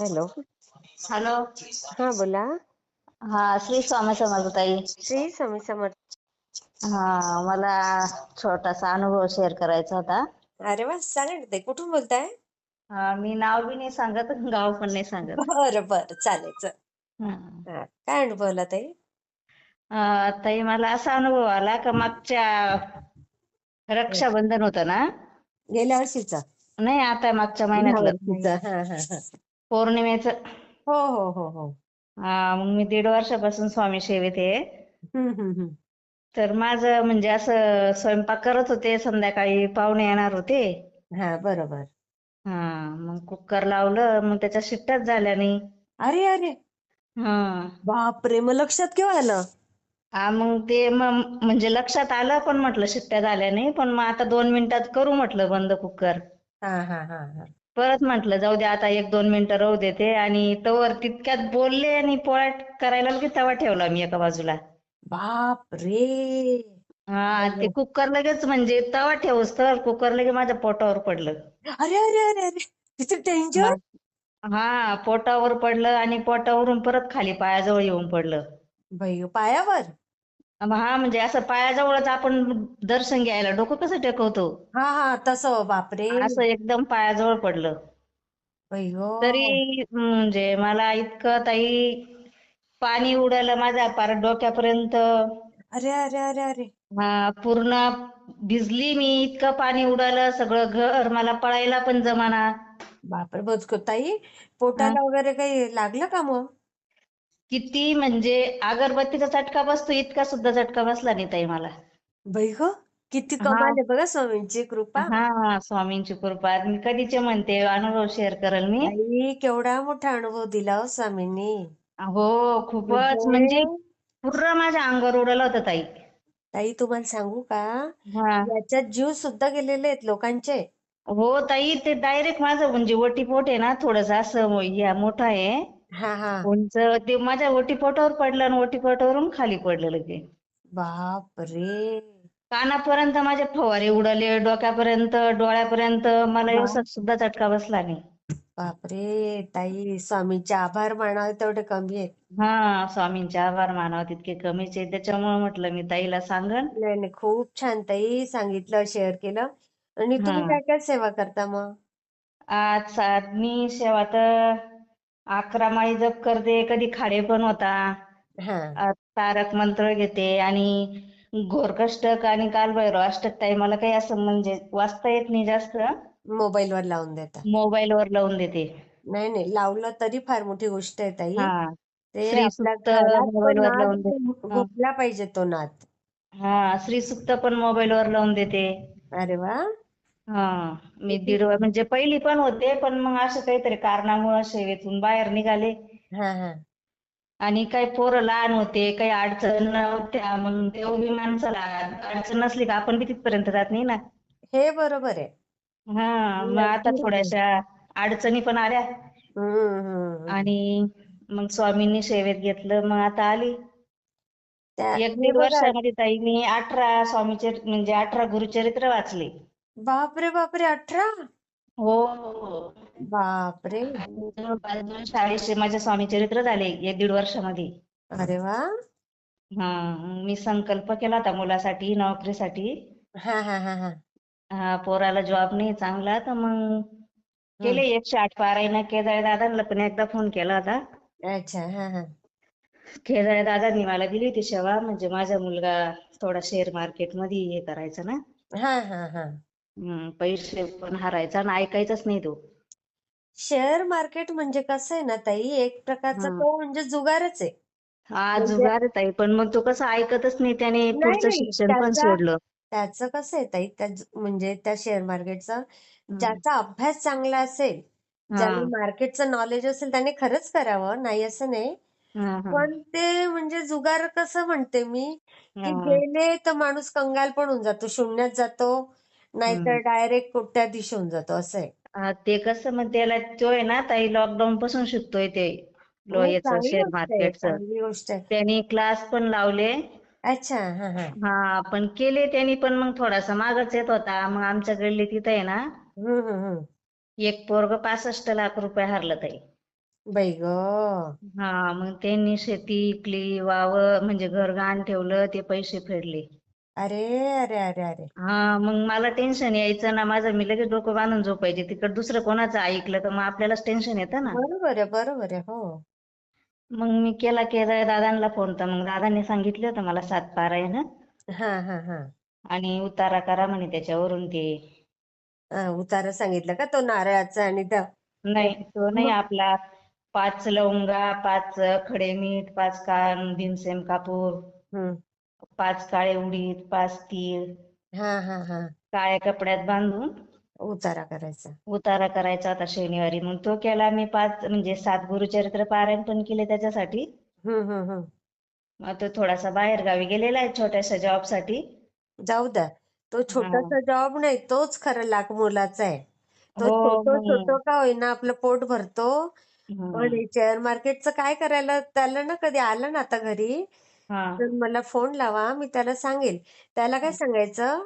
Hello. Hello. हा बोला. हा श्री स्वामी समर्थ ताई श्री स्वामी समर्थ हा मला छोटासा अनुभव शेअर करायचा होता. अरे वा सांगा ना ताई कुठून बोलताय? हा, मी नाव बी नाही सांगत गाव पण नाही सांगत. बरं बरं चालेल चल. हा. हा, काय अनुभवला ताई? अं, ताई मला असा अनुभव आला का मागच्या रक्षाबंधन होतं ना? गेल्या वर्षीचा. नाही आता मागच्या ह्या महिन्यातलं वर्षीचा हा हा हा. पौर्णिमेचं. हो हो हो हो. मग मी दीड वर्षापासून स्वामी सेवेत आहे. तर माझं म्हणजे असं स्वयंपाक करत होते संध्याकाळी पाहुणे येणार होते. हा बरोबर. हा मग कुकर लावलं मग त्याच्या शिट्ट्याच झाल्या नाही. अरे अरे. हा. बापरे मग लक्षात केव्हा आलं? हा मग ते मग म्हणजे लक्षात आलं पण म्हटलं शिट्ट्या झाल्या नाही पण मग आता दोन मिनिटात करू म्हटलं बंद कुकर. हा हा हा. परत म्हटलं जाऊ दे आता एक दोन मिनिटं राहू देते आणि तवर तितक्यात बोलले आणि पोळ्या करायला लगेच तवा ठेवला मी एका बाजूला. बाप रे हा ते कुकर लगेच म्हणजे तवा ठेवूस तर कुकर लगेच माझ्या पोटावर पडलं. अरे अरे अरे अरे! डेंजर हा पोटावर पडलं आणि पोटावरून परत खाली पायाजवळ येऊन पडलं. बाई पायावर? हा म्हणजे असं पायाजवळच आपण दर्शन घ्यायला डोकं कसं टेकवतो? हा हा तसं बापरे. असं एकदम पायाजवळ पडलं. तरी म्हणजे मला इतकं ताई पाणी उडालं माझ्या पार डोक्यापर्यंत. अरे अरे अरे अरे. हा पूर्ण भिजली मी इतकं पाणी उडालं सगळं घर मला पळायला पण जमाना. बापरे बचको ताई. पोटाला वगैरे काही लागलं का मग? किती म्हणजे अगरबत्तीचा चटका बसतो इतका सुद्धा चटका बसला नाही ताई मला. बाई ग किती कमाल आहे बघा स्वामींची कृपा. हा स्वामींची कृपा. मी कधीचे म्हणते अनुभव शेअर करेल मी. केवढा मोठा अनुभव दिला हो स्वामींनी. हो खूपच. म्हणजे? पूर्ण माझ्या अंगावर उडालं होतं ताई. ताई तुम्हाला सांगू का? हा. याच्यात जीव सुद्धा गेलेले आहेत लोकांचे. हो ताई ते डायरेक्ट माझं म्हणजे वटीपोट आहे ना थोडस असं या मोठं आहे. हा हा. उंच ते माझ्या ओटीपोटावर पडलं आणि ओटीपोटावरून खाली पडलं लगे बाप रे कानापर्यंत माझे फवारे उडाले डोक्यापर्यंत डोळ्यापर्यंत. मला एवढा सुद्धा चटका बसला नाही. बापरे ताई स्वामींचे आभार मानावे तेवढे कमी आहेत. हा स्वामींचे आभार मानावं तितके कमीच आहे त्याच्यामुळे म्हटलं मी ताईला सांगन. नाही नाही खूप छान ताई सांगितलं शेअर केलं. आणि तुम्ही हा. काय काय सेवा करता मग? आज सा- मी सेवा तर अकरा माळी जप करते कधी खाडे पण होता. हा. अ, तारक मंत्र घेते आणि घोरकष्टक आणि कालभैरव अष्टक ताई मला काही असं म्हणजे वाचता येत नाही जास्त. मोबाईल वर लावून देता. मोबाईलवर लावून देते. नाही नाही लावलं तरी फार मोठी गोष्ट आहे ताई. हा. ते श्री आपल्या सुक्त घरात तो मोबाईलवर नाद लावून देते. पाहिजे तो नाद. हा श्री सुक्त पण मोबाईलवर लावून देते. अरे वा. हा मी दीड वर- म्हणजे पहिली पण होते पण मग असं काहीतरी कारणामुळे सेवेतून बाहेर निघाले. हा हा. आणि काही पोरं लहान होते काही अडचण नव्हत्या मग देव बी माणसाला अडचण नसली का आपण बी तिथपर्यंत जात नाही ना. हे बरोबर आहे. हा मग आता थोड्याशा अडचणी पण आल्या. आणि मग स्वामींनी सेवेत घेतलं मग आता आली. त्या एक हे दीड बघा वर्षामध्ये ताई मी अठरा स्वामीचे म्हणजे अठरा गुरुचरित्र वाचले. बापरे बापरे अठरा? हो हो बापरे. जवळपास दोनशे अडीचशे माझे स्वामी चरित्र झाले एक दीड वर्षामध्ये. अरे वा. हा मी संकल्प केला होता मुलासाठी नोकरीसाठी. हा हा हा हा. हा पोराला जॉब नाही चांगला तर मग केले एकशे आठ पारायण केदार दादांना पण एकदा फोन केला होता. अच्छा हा हा. केदार दादांनी मला दिली होती सेवा म्हणजे माझा मुलगा थोडा शेअर मार्केटमध्ये हे करायचा ना. हा हा हा. हम्म, पैसे पण हारायचा आणि ऐकायचाच नाही तो. शेअर मार्केट म्हणजे कसं आहे ना ताई एक प्रकारचा हा. तो म्हणजे जुगारच आहे. हा म्हणजे- जुगार आहे ताई पण मग तो कसं ऐकतच नाही त्याने नाही, पुढचं नाही, शिक्षण पण त्याचा- सोडलं. त्याचं कसं आहे ताई त्या ज- म्हणजे त्या शेअर मार्केटचा ज्याचा अभ्यास चांगला असेल ज्याला मार्केटचं नॉलेज असेल त्याने खरंच करावं नाही असं नाही. हा, हा, पण ते म्हणजे जुगार कसं म्हणते मी की हा. गेले तर माणूस कंगाल पण होऊन जातो शून्यात जातो. नाहीतर डायरेक्ट कोट्याधीश होऊन जातो असं आहे. हा, ते कसं मग त्याला तो आहे ना ताई लॉकडाऊन पासून शिकतोय ते लो याचं चांगली शेअर गोष्ट आहे मार्केटचं चांगली गोष्ट आहे. त्यांनी क्लास पण लावले. अच्छा हा हा. हा पण केले त्यांनी पण मग थोडासा मागच येत होता. मग आमच्या गल्ली तिथं आहे ना हम्म हम्म हम्म. एक पोरग पासष्ट लाख रुपये हरलं ताई. बाई ग. हा मग त्यांनी शेती इकली वावर म्हणजे घर गहाण ठेवलं ते पैसे फेडले. अरे अरे अरे अरे. हा मग मला टेन्शन यायचं ना. माझं मी लगेच डोकं बांधून झोपायचे. तिकडं दुसरं कोणाचं ऐकलं तर मग आपल्यालाच टेन्शन येतं ना. बरोबर आहे बरोबर आहे हो. मग मी केला केला दादांना फोन तर मग दादांनी सांगितलं होतं मला सात पारायण हा हा हा. आणि उतारा करा म्हणे त्याच्यावरून ते. उतारा सांगितलं का तो नारळाचा आणि त्या नाही तो नाही मग? आपला. पाच लवंगा पाच खडे मीठ पाच कान भीमसेन कापूर. हम्म. पाच काळे उडीद पाच तीळ हा हा हा. काळ्या कपड्यात बांधून उतारा करायचा. उतारा करायचा होता शनिवारी. मग तो केला मी पाच म्हणजे सात गुरुचरित्र पारायण पण केले त्याच्यासाठी. हम्म हम्म हम्म. मग तो थोडासा बाहेर गावी गेलेला आहे छोट्याशा जॉबसाठी. जाऊ द्या. तो छोटासा जॉब नाही तोच खरं लाख मोलाचा आहे. तो हो छोटं मग छोटं का होईना आपलं पोट भरतो. हम्म. पण हे शेअर मार्केटचं काय करायला त्याला ना कधी आलं ना आता घरी हा. तर मला फोन लावा मी त्याला सांगेल. त्याला काय सांगायचं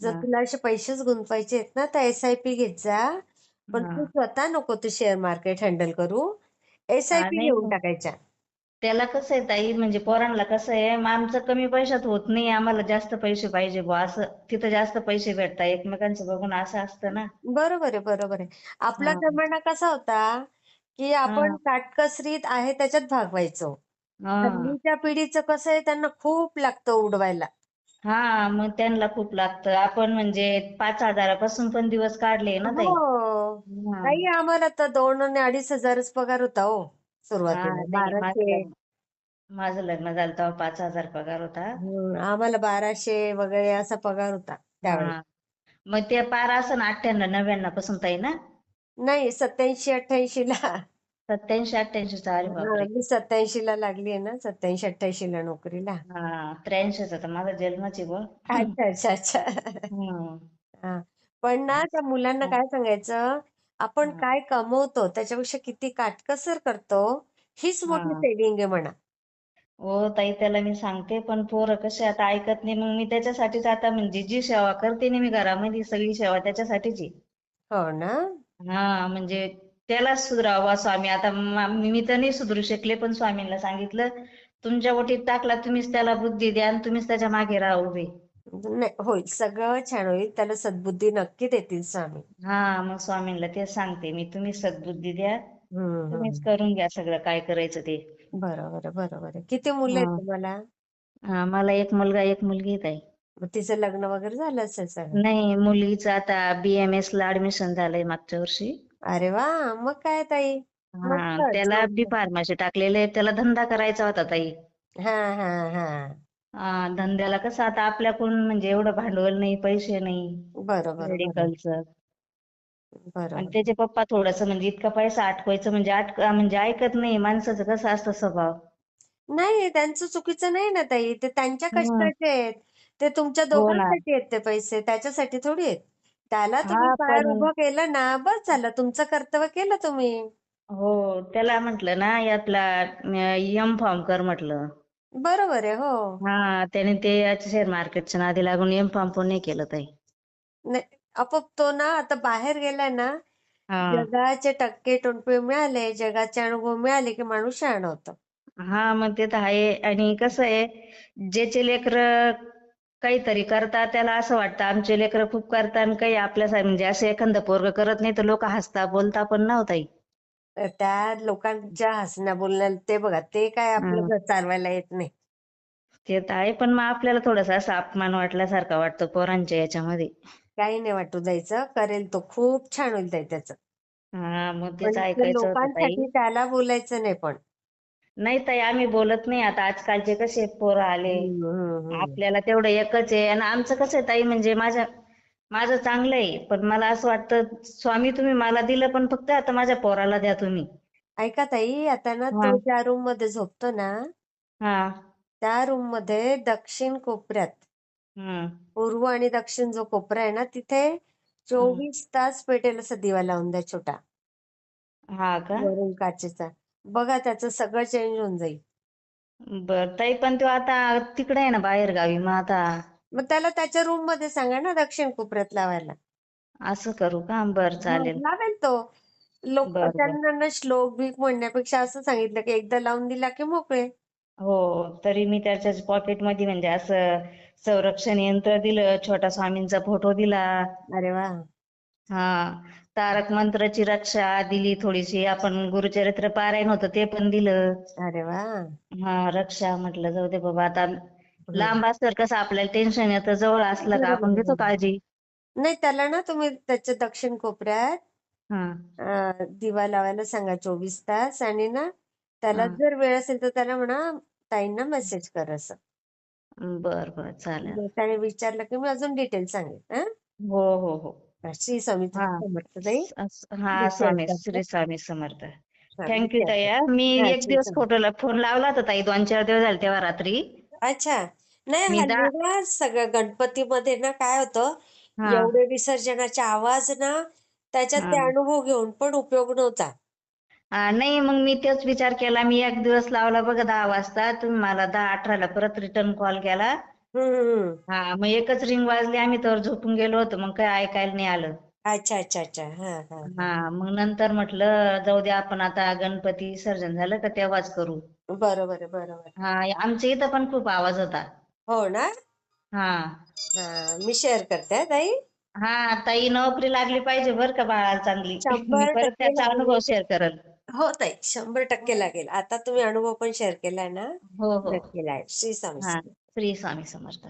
जर हा. तुला असे पैसेच गुंतवायचे आहेत ना तर एस आय पी घेत जा. पण हा. तू स्वतः नको ते शेअर मार्केट हँडल करू. एस आय हा, पी नाही घेऊन टाकायच्या. त्याला कसं आहे ताई म्हणजे पोरांना कसं आहे मग आमचं कमी पैशात होत नाही आम्हाला जास्त पैसे पाहिजे बुवा असं तिथं जास्त पैसे भेटतात एकमेकांचं बघून असं असतं ना. बरोबर आहे बरोबर आहे. आपला हा. जमाना कसा होता की आपण हा. काटकसरीत आहे त्याच्यात भागवायचो. हल्लीच्या पिढीचं कसं आहे त्यांना खूप लागतं उडवायला. हा मग त्यांना खूप लागतं. आपण म्हणजे पाच हजारापासून पण दिवस काढले ना ताई. हो. हा. ताई आम्हाला तर दोन आणि अडीच हजारच पगार होता हो हा सुरुवातीला नाही माझं बाराशे लग्न माझं लग्न झालं तेव्हा पाच हजार पगार होता. हम्म, आम्हाला बाराशे वगैरे असा पगार होता त्यावेळेस हा. मग ते पार असं ना अठ्ठ्याण्णव नव्याण्णवपासून ताई ना? नाही सत्याऐंशी अठ्ठ्याऐंशी ला. सत्याऐंशी अठ्ठ्याऐंशी अरे बापरे. मी सत्याऐंशी ला लागली आहे ना सत्याऐंशी अठ्ठ्याऐंशी ला नोकरीला. हा त्र्याऐंशीचा तर माझा जन्मच आहे बुवा अच्छा अच्छा अच्छा. हम्म. हा पण ना त्या मुलांना काय सांगायचं आपण काय कमवतो त्याच्यापेक्षा किती काटकसर करतो हीच मोठी सेविंग आहे म्हणा. हो ताई त्याला मी सांगते पण पोरं कसे आता ऐकत नाही मग मी त्याच्यासाठीच आता म्हणजे जी सेवा करते ना मी घरामध्ये सगळी सेवा त्याच्यासाठीच आहे. हो ना. हा म्हणजे त्यालाच सुधरावा स्वामी आता मा- तर नाही सुधरू शकले पण स्वामींना सांगितलं तुमच्या ओटीत टाकला तुम्हीच त्याला बुद्धी द्या आणि तुम्हीच त्याच्यामागे राहा उभे. नाही होईल. सगळं छान होईल. त्याला सद्बुद्धी नक्की देतील स्वामी. हा मग स्वामींना तेच सांगते मी. तुम्हीच सद्बुद्धी द्या. हम्म तुम्हीच करून घ्या सगळं काय करायचं ते. बरोबर आहे बरोबर. आहे किती मुलं आहेत हा. तुम्हाला? हा मला एक मुलगा एक मुलगी आहे ताई मग तिचं लग्न वगैरे झालं असेल सगळं? नाही मुलीचं आता बीएमएस ला ऍडमिशन झालंय मागच्या वर्षी. अरे वा! मग काय ताई? हा मस्तच त्याला बी मस्त फार्मसी टाकलेले आहे. त्याला धंदा करायचा होता ताई. हा हा हा. धंद्याला कसं आता आपल्याकडून म्हणजे एवढं भांडवल नाही पैसे नाही बरोबर बरोबर. मेडिकलचं. आणि बरोबर. त्याचे पप्पा थोडंसं म्हणजे इतका पैसा अटकवायचं म्हणजे अटक म्हणजे ऐकत नाही. माणसाचं कसं असतं स्वभाव? नाही त्यांचं चुकीचं नाही ना ताई. ते त्यांच्या कष्टाचे आहेत. ते तुमच्या हो ना. दोघांसाठी आहेत ते पैसे. त्याच्यासाठी थोडी आहेत. त्याला तुम्ही हा पायावर पण उभं केलं ना बस झालं. तुमचं कर्तव्य केलं तुम्ही. हो त्याला म्हटलं ना यातला एम फॉर्म कर म्हटलं. बरोबर आहे हो. हा त्याने ते शेअर मार्केटच्या नादी लागून एम फॉर्म पण नाही केलं ताई. नाही आपोआप तो ना आता बाहेर गेलाय ना हा. जगाचे टक्के टोणपे मिळाले जगाचे अनुभव मिळाले की माणूस शहाणा होतं. हा मग ते तर आहे. आणि कसं आहे ज्याचे लेकरं काहीतरी करतात त्याला असं वाटतं आमचे लेकरं खूप करतात आणि काही आपल्यासाठी म्हणजे असं एखादं पोरग करत नाही तर लोक हसता बोलता पण नव्हताही तर त्या लोकांच्या हसण्या बोलण्या ते बघा ते काय आपलं घर चालवायला येत नाही. ते तर आहे पण मग आपल्याला थोडासा असा अपमान वाटल्यासारखा वाटतो पोरांच्या याच्यामध्ये. काही नाही वाटू द्यायचं करेल तो. खूप छान होईल त्याचं. हा मग पण तेच ते ऐकायचं होतं ताई. लोकांसाठी त्याला बोलायचं नाही पण. नाही ताई आम्ही बोलत नाही. आता आजकालचे कसे पोरं आले. आपल्याला तेवढं एकच आहे. आणि आमचं कसं आहे ताई म्हणजे माझ्या माझं चांगलं आहे. पण मला असं वाटतं स्वामी तुम्ही मला दिलं पण फक्त आता माझ्या पोराला द्या तुम्ही. ऐका ताई आता ना हा. तो ज्या रूममध्ये झोपतो ना? हा. त्या रूममध्ये दक्षिण कोपऱ्यात हम्म. पूर्व आणि दक्षिण जो कोपरा आहे ना तिथे चोवीस तास पेटेल असा दिवा लावून द्या छोटा. हा का? वरून काचेचा. बघा त्याचं सगळं चेंज होऊन जाईल. बर ताई पण तो आता तिकडे आहे ना बाहेर गावी मग आता मग त्याला त्याच्या रूममध्ये सांगा ना दक्षिण कोपऱ्यात लावायला. असं करू का? बर चालेल. लावेल तो. लोक बर त्यांना ना श्लोक भीक म्हणण्यापेक्षा असं सांगितलं की एकदा लावून दिला की मोकळे. हो तरी मी त्याच्या पॉकेटमध्ये म्हणजे असं संरक्षण यंत्र दिलं छोटा स्वामींचा फोटो दिला. अरे वा. हा. तारक मंत्राची रक्षा दिली थोडीशी. आपण गुरुचरित्र पारायण होतं ते पण दिलं. अरे वा. हा रक्षा म्हटलं जाऊ दे बाबा. आता लांब असलं कसं आपल्याला टेन्शन येतं जवळ असलं का आपण घेतो काळजी. नाही त्याला ना तुम्ही त्याच्या दक्षिण कोपऱ्यात हा. अं, दिवा लावायला सांगा चोवीस तास आणि ना त्याला हा. जर वेळ असेल तर त्याला म्हणा ताईंना मेसेज कर असं. बर बर. चालेल. मग त्याने विचारलं की मी अजून डिटेल सांगेन हं? हो हो हो. श्री स्वामी हा समर्थ ताई अस- हा मी स्वामी. श्री स्वामी समर्थ थँक्यू मी ताई हा. मी हा, एक दिवस. फोटोला फोन लावला होता ताई दोन चार दिवस झाले तेव्हा रात्री. अच्छा नाही मी दा- हल्ली ना सगळं गणपतीमध्ये ना काय होतं हा एवढे विसर्जनाचे आवाज ना त्याच्यात ते हा. अनुभव घेऊन पण उपयोग नव्हता हा, नाही मग मी तेच विचार केला मी एक दिवस लावला बघा दहा वाजता तुम्ही मला दहा अठराला परत रिटर्न कॉल केला हम्म. हा मग एकच रिंग वाजली आम्ही तर झोपून गेलो होतो मग काही ऐकायला नाही आलं. अच्छा अच्छा अच्छा. हा हा हा. मग नंतर म्हटलं जाऊ दे आपण आता गणपती विसर्जन झालं का तेव्हाच करू. बरोबर आहे बरोबर. आहे. हा आमच्या इथं पण खूप आवाज होता. हो ना? हा. हा मी शेअर करते हा ताई. हा ताई नोकरी लागली पाहिजे बरं का बाळाला चांगली? मी शंभर परत टक्के त्याचा लागली. अनुभव शेअर करल. हो ताई शंभर टक्के लागेल. आता तुम्ही अनुभव पण शेअर केलाय ना? हो हो. नक्की लागेल श्री स्वामी हा. श्री स्वामी समर्थ